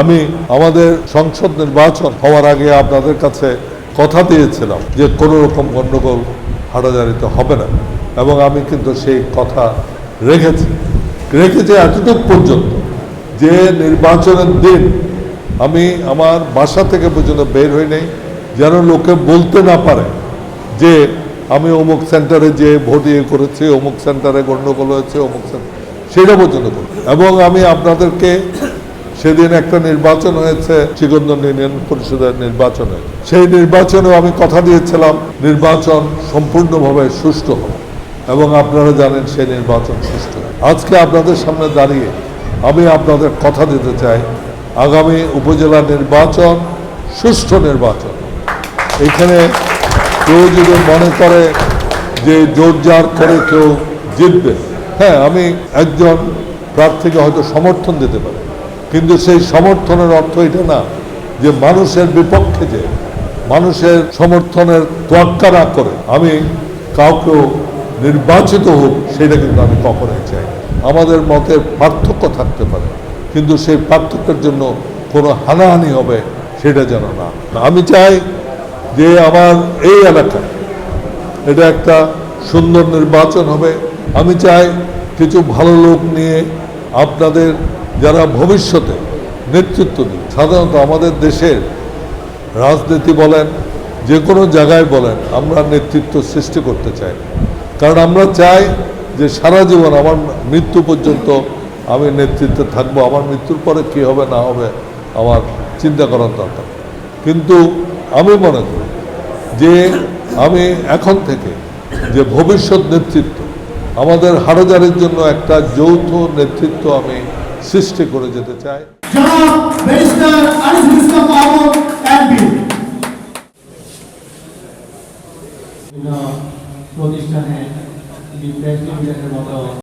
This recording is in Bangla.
আমি আমাদের সংসদ নির্বাচন হওয়ার আগে আপনাদের কাছে কথা দিয়েছিলাম যে কোনো রকম গণ্ডগোল হাটাজারিতে হবে না। এবং আমি কিন্তু সেই কথা রেখেছি। রেখেছি এতটুকু পর্যন্ত যে নির্বাচনের দিন আমি আমার বাসা থেকে পর্যন্ত বের হই নাই, যেন লোকে বলতে না পারে যে আমি অমুক সেন্টারে যে ভোট ইয়ে করেছি, অমুক সেন্টারে গণ্ডগোল হয়েছে, অমুক সেন্টার, সেটা পর্যন্ত করি এবং আমি আপনাদেরকে সেদিন একটা নির্বাচন হয়েছে শ্রীগন্ধন ইউনিয়ন পরিষদের নির্বাচনে। সেই নির্বাচনেও আমি কথা দিয়েছিলাম, নির্বাচন সম্পূর্ণভাবে সুষ্ঠু হবে এবং আপনারা জানেন সেই নির্বাচন সুষ্ঠু। আজকে আপনাদের সামনে দাঁড়িয়ে আমি আপনাদের কথা দিতে চাই, আগামী উপজেলা নির্বাচন, সুষ্ঠু নির্বাচন। এখানে কেউ যদি মনে করে যে জোর জার করে কেউ জিতবে হ্যাঁ আমি একজন প্রার্থীকে হয়তো সমর্থন দিতে পারি। কিন্তু সেই সমর্থনের অর্থ এটা না যে মানুষের বিপক্ষে যে মানুষের সমর্থনের তোয়াক্কা না করে। আমি কাউকেও নির্বাচিত হোক, সেটা কিন্তু আমি কখনোই চাই আমাদের মতের পার্থক্য থাকতে পারে, কিন্তু সেই পার্থক্যের জন্য কোনো হানাহানি হবে, সেটা যেন না। আমি চাই যে আমার এই এলাকায় এটা একটা সুন্দর নির্বাচন হবে। আমি চাই কিছু ভালো লোক নিয়ে আপনাদের যারা ভবিষ্যতে নেতৃত্ব দিন সাধারণত আমাদের দেশের রাজনীতি বলেন, যে কোনো জায়গায় বলেন, আমরা নেতৃত্ব সৃষ্টি করতে চাই। কারণ আমরা চাই যে সারা জীবন আমার মৃত্যু পর্যন্ত আমি নেতৃত্বে থাকব, আমার মৃত্যুর পরে কী হবে, না হবে, আমার চিন্তা করার দরকার। কিন্তু আমি মনে করি যে আমি এখন থেকে যে ভবিষ্যৎ নেতৃত্ব, আমাদের হারাজারের জন্য একটা যৌথ নেতৃত্ব আমি সৃষ্টি করে যেতে চায়। প্রতিষ্ঠানে মতো